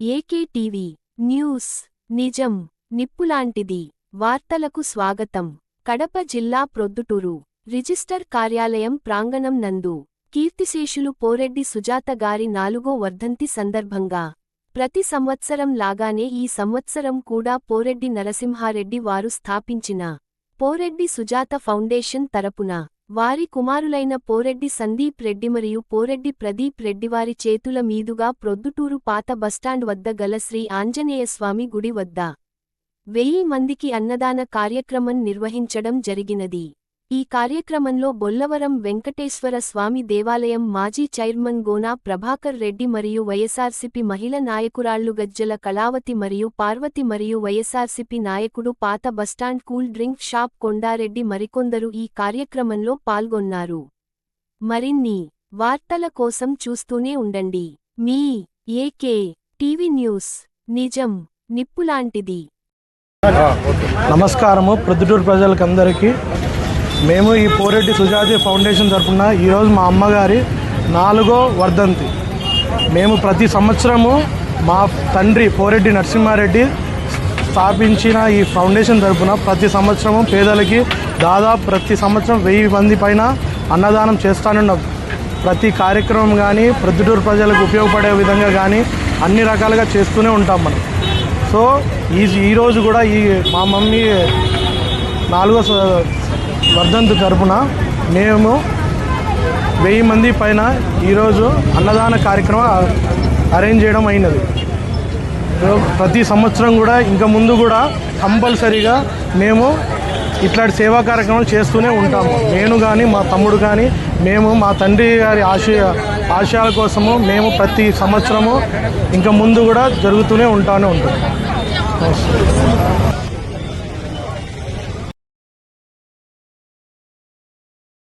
To AK TV news నిజం నిప్పులాంటిది వార్తలకు స్వాగతం. కడప జిల్లా ప్రొద్దుటూరు. రిజిస్టర్ కార్యాలయం ప్రాంగణం నందు కీర్తిశేషులు పోరెడ్డి సుజాత గారి నాలుగో వర్ధంతి సందర్భంగా ప్రతి సంవత్సరం లాగానే ఈ సంవత్సరం కూడా పోరెడ్డి నరసింహారెడ్డి వారు స్థాపించిన పోరెడ్డి సుజాత ఫౌండేషన్ తరపున వారి కుమారులైన పోరెడ్డి సందీప్ రెడ్డి మరియు పోరెడ్డి ప్రదీప్ రెడ్డివారి చేతుల మీదుగా ప్రొద్దుటూరు పాత బస్టాండ్ వద్ద గల శ్రీ ఆంజనేయస్వామి గుడి వద్ద వెయ్యి మందికి అన్నదాన కార్యక్రమం నిర్వహించడం జరిగినది. ఈ కార్యక్రమంలో బొల్లవరం వెంకటేశ్వర స్వామి దేవాలయం మాజీ చైర్మన్ గోనా ప్రభాకర్ రెడ్డి మరియు వైఎస్ఆర్సిపి మహిళ నాయకురాళ్ళు గజ్జల కళావతి మరియు పార్వతి మరియు వైఎస్ఆర్సిపి నాయకుడు పాత bus stand cool drink shop Kondareddy మరికొందరు ఈ కార్యక్రమంలో పాల్గొన్నారు. మరిన్ని వార్తల కోసం చూస్తూనే ఉండండి. మీ ఏకే టీవీ న్యూస్ నిజం నిప్పులాంటిది. నమస్కారము. ప్రొద్దుటూరు ప్రజలకందరికీ మేము ఈ పోరెడ్డి సుజాతి ఫౌండేషన్ తరఫున ఈరోజు మా అమ్మగారి నాలుగో వర్ధంతి. మేము ప్రతి సంవత్సరము మా తండ్రి పోరెడ్డి నరసింహారెడ్డి స్థాపించిన ఈ ఫౌండేషన్ తరఫున ప్రతి సంవత్సరము పేదలకి దాదాపు ప్రతి సంవత్సరం వెయ్యి మంది పైన అన్నదానం చేస్తానున్నాం ప్రతి కార్యక్రమం కానీ ప్రొద్దుటూరు ప్రజలకు ఉపయోగపడే విధంగా కానీ అన్ని రకాలుగా చేస్తూనే ఉంటాం మనం. సో ఈ ఈరోజు కూడా ఈ మా మమ్మీ నాలుగో స- వర్ధంతి తరపున మేము వెయ్యి మంది పైన ఈరోజు అన్నదాన కార్యక్రమం అరేంజ్ చేయడం అయినది. ప్రతి సంవత్సరం కూడా ఇంకా ముందు కూడా కంపల్సరీగా మేము ఇట్లాంటి సేవా కార్యక్రమాలు చేస్తూనే ఉంటాము. నేను కానీ మా తమ్ముడు కానీ మేము మా తండ్రి గారి ఆశయ ఆశయాల కోసము మేము ప్రతి సంవత్సరము ఇంకా ముందు కూడా జరుగుతూనే ఉంటానే ఉంటాం.